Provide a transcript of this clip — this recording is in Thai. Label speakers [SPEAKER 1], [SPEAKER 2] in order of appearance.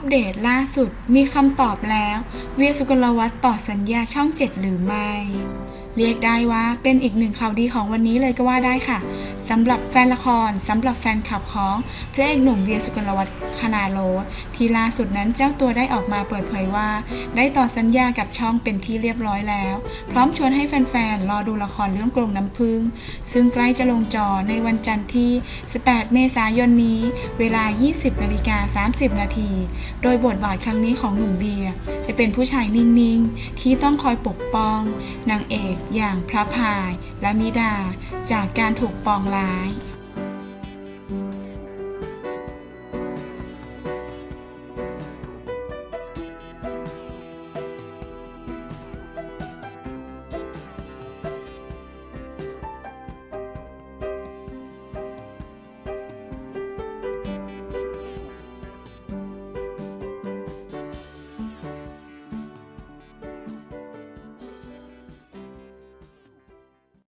[SPEAKER 1] ปเดตล่าสุดมีคำตอบแล้ว เวียสุกลวัตต่อสัญญาช่อง 7 หรือไม่ เรียกได้ว่าเป็นอีกหนึ่งข่าวดีของวันนี้เลยก็ว่าได้ค่ะสำหรับแฟนละครสำหรับแฟนคลับของพระเอกหนุ่มเวียสุกลวัฒน์คณาโรสที่ล่าสุดนั้นเจ้าตัวได้ออกมาเปิดเผยว่า ได้ต่อสัญญากับช่องเป็นที่เรียบร้อยแล้ว พร้อมชวนให้แฟนๆรอดูละครเรื่องกรงน้ำพึ่ง ซึ่งใกล้จะลงจอในวันจันทร์ที่ 18 เมษายนนี้ เวลา 20นาฬิกา30 นาทีโดยบทบาทครั้งนี้ของหนุ่มเบียร์จะเป็นผู้ชายนิ่งๆ ที่ต้องคอยปกป้องนางเอกอย่างพระพายและมิดาจากการถูกปองร้าย